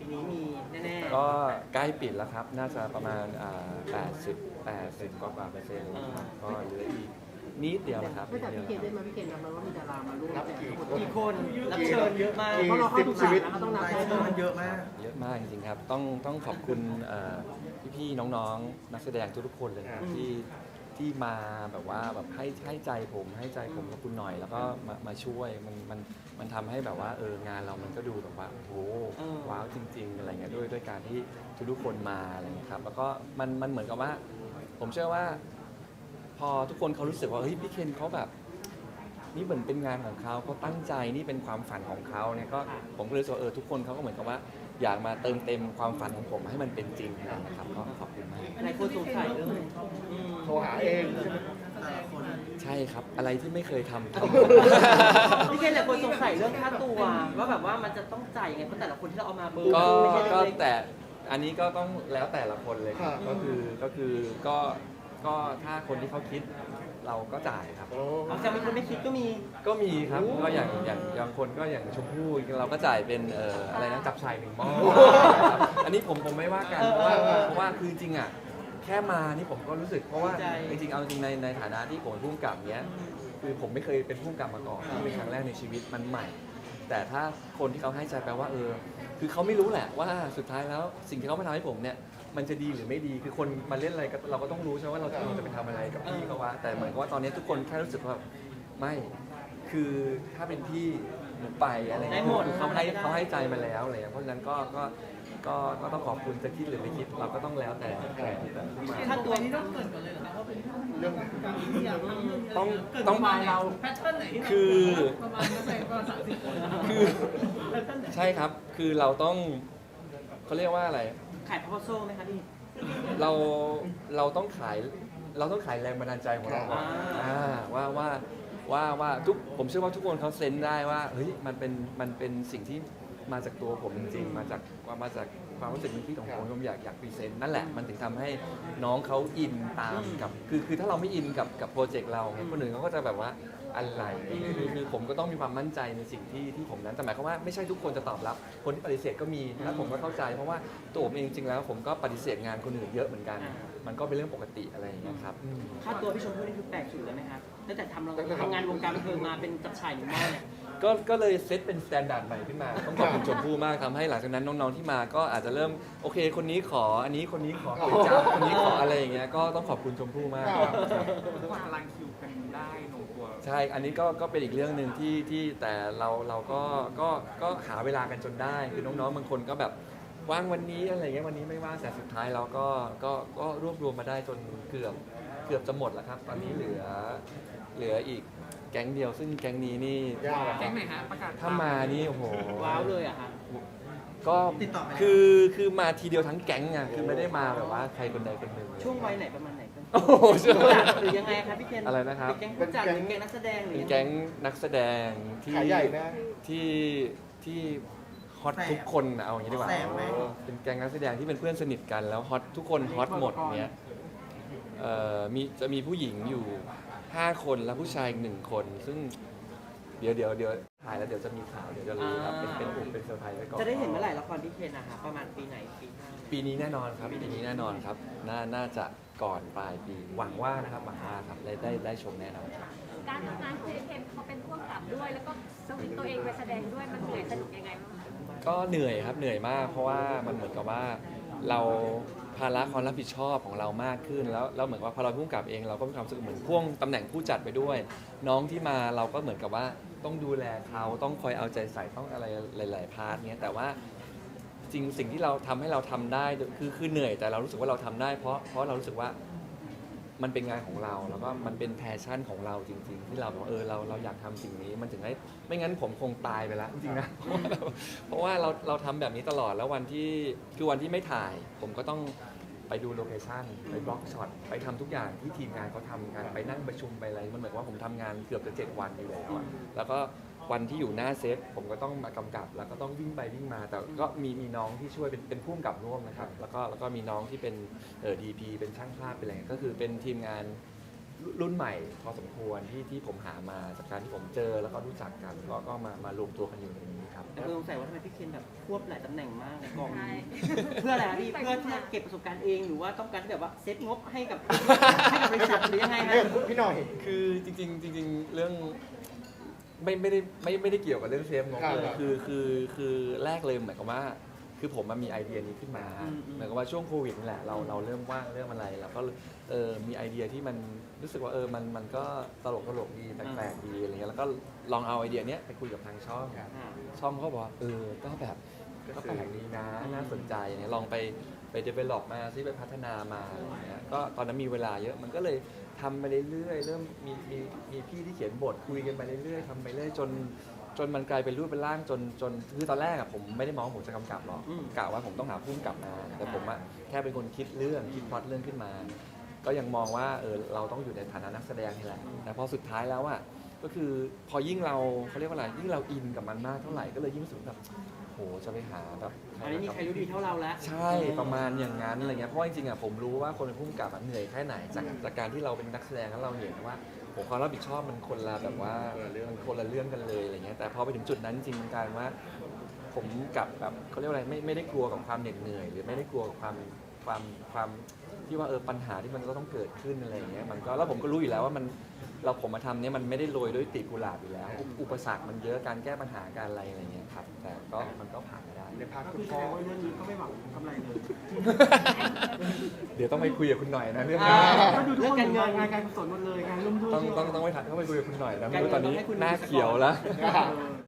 ปีนี้มีแน่ก็ใกล้ปิดแล้วครับ น่าจะประมาณอ่า80 80กว่ากว่าเปอร์เซ็นต์นะครับก็เหลืออีกนิดเดียวนะครับไม่นิดแต่เดียวพี่เคนได้มาพี่เคนนับไหมว่ามีดารามาร่วมนับแจกกี่ทั้งหมดคนๆกี่คนรับเชิญเยอะมาก กี่เพราะเราเข้าสิบทุกชีวิตสายแล้วก็ต้องนับรายชื่อมันเยอะมาก เยอะมากจริงๆครับ ต้องต้องขอบคุณเอ่อพี่ๆน้องๆ นักแสดงทุกๆคนเลยครับอืมที่ ที่มาแบบว่าแบบให้ให้ใจผมให้ใจผมกับคุณหน่อย แล้วก็มามาช่วยมันมันมันทำให้แบบว่าเอองานเรามันก็ดูแบบว่าโอ้โหว้าวจริง ๆ อะไรเงี้ยด้วยด้วยการที่ทุกๆคนมาอะไรเงี้ยครับแล้วก็มันมันเหมือนกับว่า ผมเชื่อว่า พอทุกคนเขารู้สึกว่าเฮ้ยพี่เคนเขาแบบ นี่เหมือนเป็นงานของเขาเขาตั้งใจนี่เป็นความฝันของเขาเนี่ยก็ผมก็เลยรู้สึกว่าเออทุกคนเขาก็เหมือนกับว่า อยากมาเติมเต็มความฝันของผมให้มันเป็นจริงนะครับก็ขอบคุณมาก หลายคนสงสัยเรื่องอืม โทรหาเองใช่ไหม ใช่ครับ อะไรที่ไม่เคยทำทพี่เคนหลายคนสงสัยเรื่องค่าตัวว่าแบบว่ามันจะต้องจ่ายยังไงเพราะแต่ละคนที่เราเอามาเบอร์ำก็ไม่ใช่ก็เล็กๆแต่อันนี้ก็ต้องแล้วแต่ละคนเลยครับค่ะก็คือก็คือก็ก็ถ้าคนที่เขาคิดเราก็จ่ายครับโอ้อ๋อจะมีคนไม่คิดก็มี ก็มีครับก็อย่างอย่างอย่างคนก็อย่างชมพู่เราก็จ่ายเป็นเอ่ออะไรนะจับชายหนึ่งหม้อครับอันนี้ผมผมไม่ว่ากันเพราะว่าเพราะว่าคือจริงอะแค่มานี่ผมก็รู้สึกเพราะว่าใจจริงๆเอาจริงในในฐานะที่ผมเป็นผู้กำกับเนี้ย คือผมไม่เคยเป็นผู้กำกับมาก่อนนี่เป็นครั้งแรกในชีวิตมันใหม่ แต่ถ้าคนที่เขาให้ใจแปลว่าเออ คือเขาไม่รู้แหละว่าสุดท้ายแล้วสิ่งที่เขามาทำให้ผมเนี่ย มันจะดีหรือไม่ดีคือคนมาเล่นอะไรก็เราก็ต้องรู้ใช่ไหมว่าเราจะเราจะไปทำอะไรกับพี่เขาว่า แต่เหมือนกับว่าตอนนี้ทุกคนแค่รู้สึกว่าไม่คือถ้าเป็นพี่หนูไปอะไรอย่างเงี้ยได้หมด คือเขาให้ทำอะไรก็ได้เขาให้ใจมาแล้วอะไรอย่างเงี้ยเพราะฉะนั้นก็ก็ ก็ก็ต้องขอบคุณจะคิดหรือไม่คิด เราก็ต้องแล้วแต่แต่แต่ผู้มาค่าตัวนี่ต้องเกรินก่อนเลยเหรอคะว่าเป็นผู้เรื่องที่อยากทำเรื่องนี้ต้องเกิดต้องประมาณเราแพทเทิร์นไหนที่เราคือประมาณนักแสดงประมาณสามสิบคนคือแพทเทิร์นไหนใช่ครับ คือเราต้องเขาเรียกว่าอะไร ขายพาวเวอร์โซ่ไหมคะพี่ เราเราต้องขายเราต้องขายแรงบันดาลใจของเราก่อนอ่าอ่าว่าว่าว่าว่าทุกผมเชื่อว่าทุกคนเขาเซนส์ได้ว่าเฮ้ยมันเป็นมันเป็นสิ่งที่ มาจากตัวผมจริงๆมาจากว่ามาจากความรู้สึกนึกคิดของผมผมอยากอยากพรีเซนต์นั่นแหละมันถึงทำให้น้องเขาอินตามกับคือคือถ้าเราไม่อินกับกับโปรเจกต์เราเนี่ยคนอื่นเขาก็จะแบบว่าอะไรคือคือผมก็ต้องมีความมั่นใจในสิ่งที่ที่ผมนั้นแต่หมายความว่าไม่ใช่ทุกคนจะตอบรับ คนที่ปฏิเสธก็มีและผมก็เข้าใจ เพราะว่าตัวผมเองจริงๆแล้ว ผมก็ปฏิเสธงานคนอื่นเยอะเหมือนกัน มันก็เป็นเรื่องปกติอะไรอย่างเงี้ยครับอืม ค่าตัวพี่ชมพู่นี่คือแปลกสุดแล้วไหมครับตั้งแต่ทำเราทำงานวงการบันเทิงมาเป็นจับฉ่ายหนึ่งหม้อเนี่ย ก็ก็เลยเซตเป็นสแตนดาร์ดใหม่ขึ้นมา ต้องขอบคุณชมพู่มากทำให้หลังจากนั้นน้องๆที่มาก็อาจจะเริ่มโอเค คนนี้ขออันนี้คนนี้ขอก๋วยจั๊บคนนี้ขออะไรอย่างเงี้ยก็ต้องขอบคุณชมพู่มากครับกว่าตารางคิวกันได้ลงตัวใช่ อันนี้ก็ก็เป็นอีกเรื่องหนึ่งที่ที่แต่เราเราก็ก็ก็หาเวลากันจนได้ คือน้องๆบางคนก็แบบว่างวันนี้อะไรเงี้ยวันนี้ไม่ว่างแต่สุดท้ายเราก็ก็ก็รวบรวมมาได้จนเกือบเกือบจะหมดแล้วครับ ตอนนี้เหลือเหลืออีก แก๊งเดียว ซึ่งแก๊งนี้นี่ยาก แก๊งไหนฮะประกาศถ้ามานี่โอ้โห ว้าวเลยอะค่ะก็ติดต่อไปแล้ว คือคือมาทีเดียวทั้งแก๊งไงคือไม่ได้มาแบบว่าใครคนใดคนหนึ่งช่วงวัยไหนประมาณไหนกันโอ้โหช่วงผู้จัดหรือยังไงครับพี่เคนอะไรนะครับ เป็นแก๊งผู้จัดหรือแก๊งนักแสดงหรือเป็นยังไงแก๊งนักแสดงที่ขายใหญ่นะ ที่ที่ฮอตทุกคนน่ะเอาอย่างนี้ดีกว่าแสบไหม เป็นแก๊งนักแสดงที่เป็นเพื่อนสนิทกันแล้วฮอตทุกคนฮอตหมดเนี้ยเอ่อมีจะมีผู้หญิงอยู่ 5คนแล้วผู้ชายอีกหนึ่งคน ซึ่งเดี๋ยวเดี๋ยวเดี๋ยวถ่ายแล้วเดี๋ยวจะมีข่าวเดี๋ยวจะรู้ครับเป็นเป็นอุบเป็นเซอร์ไพรส์ไว้ก่อนจะได้เห็นเมื่อไหร่ละครพี่เคนอะคะประมาณปีไหนปีหน้าไหม ปีนี้แน่นอนครับปีนี้แน่นอนครับน่าน่าจะก่อนปลายปีหวังว่านะครับหวังว่าครับได้ได้ได้ชมแน่นอนครับ การทำงานของพี่เคนเขาเป็นพ่วงกับด้วย แล้วก็สวิตตัวเองไปแสดงด้วยมันเหนื่อยสนุกยังไงบ้างคะก็เหนื่อยครับเหนื่อยมาก เพราะว่ามันเหมือนกับว่าเรา ภาระความรับผิดชอบของเรามากขึ้น แล้วแล้วเหมือนว่าพอเราพุ่งกลับเองเราก็มีความรู้สึกเหมือนพ่วงตำแหน่งผู้จัดไปด้วย น้องที่มาเราก็เหมือนกับว่าต้องดูแลเขาต้องคอยเอาใจใส่ต้องอะไรหลาย ๆ พาร์ทเนี้ยแต่ว่าจริงสิ่งที่เราทำให้เราทำได้คือคือเหนื่อยแต่เรารู้สึกว่าเราทำได้ เพราะเพราะเรารู้สึกว่า มันเป็นงานของเราแล้วก็มันเป็นแพชชั่นของเราจริง ๆ ที่เราบอกเออเราเราอยากทำสิ่งนี้ มันถึงได้ไม่งั้นผมคงตายไปแล้วจริงๆนะเพราะว่าเราเพราะว่าเราเราทำแบบนี้ตลอดแล้ววันที่คือวันที่ไม่ถ่าย ผมก็ต้องไปดูโลเคชั่นไปบล็อกช็อตไปทำทุกอย่างที่ทีมงานเขาทำกันไปนั่งประชุมไปอะไรมันเหมือนว่าผมทำงานเกือบจะเจ็ดวันอยู่แล้วอะแล้วก็ วันที่อยู่หน้าเซตผมก็ต้องมากำกับ แล้วก็ต้องวิ่งไปวิ่งมา แต่ก็มีมีน้องที่ช่วยเป็นเป็นผู้กำกับร่วมนะครับ แล้วก็แล้วก็มีน้องที่เป็นเอ่อดีพีเป็นช่างภาพเป็นอะไรเงี้ยก็คือเป็นทีมงานรุ่นใหม่พอสมควรที่ที่ผมหามาจากการที่ผมเจอแล้วก็รู้จักกันก็ก็มามารวมตัวกันอยู่ตรงนี้ครับ แต่คนสงสัยว่าทำไมพี่เคนแบบควบหลายตำแหน่งมากในกองใช่นี้เพื่ออะไรอะพี่เพื่อที่จะเก็บประสบการณ์เองหรือว่าต้องการที่แบบว่าเซ็ตงบให้กับให้กับบริษัทหรือยังไงฮะพี่หน่อย คือจริงๆจริงๆเรื่อง ไม่ไม่ได้ไม่ไม่ได้เกี่ยวกับเรื่องเซฟงบครับเลยคือคือคือแรกเลยเหมือนกับว่า คือผมมันมีไอเดียนี้ขึ้นมาอืมอืม เหมือนกับว่าช่วงโควิดนี่แหละเราเราเริ่มว่างเรื่องอะไรแล้วก็เออมีไอเดียที่มันรู้สึกว่าเออมันมันก็ตลกตลกดีแปลกๆดีอะไรเงี้ยแล้วก็ลองเอาไอเดียเนี้ยไปคุยกับทางช่องครับอ่าช่องเขาบอกว่าเออก็แบบ ก็แปลกดีนะน่าสนใจอย่างเงี้ยลองไปไป develop มาซิไปพัฒนามาอะไรอย่างเงี้ยก็ตอนนั้นมีเวลาเยอะมันก็เลยทำไปเรื่อยๆเริ่มมีมีมีพี่ที่เขียนบทคุยกันไปเรื่อยๆทำไปเรื่อยจนจนมันกลายเป็นรูปเป็นร่างจนจนคือตอนแรกอะผมไม่ได้มองว่าผมจะกำกับหรอกอืม กะว่าผมต้องหาผู้กำกับมาแต่ผมอะแค่เป็นคนคิดเรื่องคิดพล็อตเรื่องขึ้นมา ก็ยังมองว่าเออเราต้องอยู่ในฐานะนักแสดงนี่แหละแต่พอสุดท้ายแล้วอะก็คือพอยิ่งเราเขาเรียกว่าอะไรยิ่งเราอินกับมันมากเท่าไหร่ก็เลยยิ่งรู้สึกแบบโห จะไปหาแบบอันนี้มีใครรู้ดีเท่าเราแล้ว ใช่ประมาณอย่างนั้นอะไรเงี้ยเพราะว่าจริงๆอะผมรู้ว่าคนเป็นผู้กำกับอะเหนื่อยแค่ไหนจากจากการที่เราเป็นนักแสดงแล้วเราเห็นว่าผมความรับผิดชอบมันคนละแบบว่ามันคนละเรื่องกันเลยอะไรเงี้ยแต่พอไปถึงจุดนั้นจริงๆมันกลายเป็นว่า ผมกลับแบบเขาเรียกว่าอะไรไม่ไม่ได้กลัวกับความเหน็ดเหนื่อย หรือไม่ได้กลัวกับความ ความความที่ว่าเออปัญหาที่มันก็ต้องเกิดขึ้นอะไรอย่างเงี้ยมันก็แล้วผมก็รู้อยู่แล้วว่ามันเราผมมาทำเนี้ยมันไม่ได้โรยด้วยตีบกุหลาบอยู่แล้วอุปอุปสรรคมันเยอะการแก้ปัญหาการอะไรอะไรเงี้ยครับ แต่ก็มันก็ผ่านมาได้ ในพาร์ทก็คุคืณอแสพ่อดงว่าเรื่องนี้ก็ไม่หวังกำไรเลยเดี๋ยวต้องไปคุยกับคุณหน่อยนะเรื่องอ่านี้ก็ดูทุกคนงานงานการกุศลหมดเลยงานร่วมด้วยต้องต้องต้องไปถามต้องไปคุยกับคุณหน่อยนะไม่รู้ตอนนี้หน้าเขียวแล้ว เออ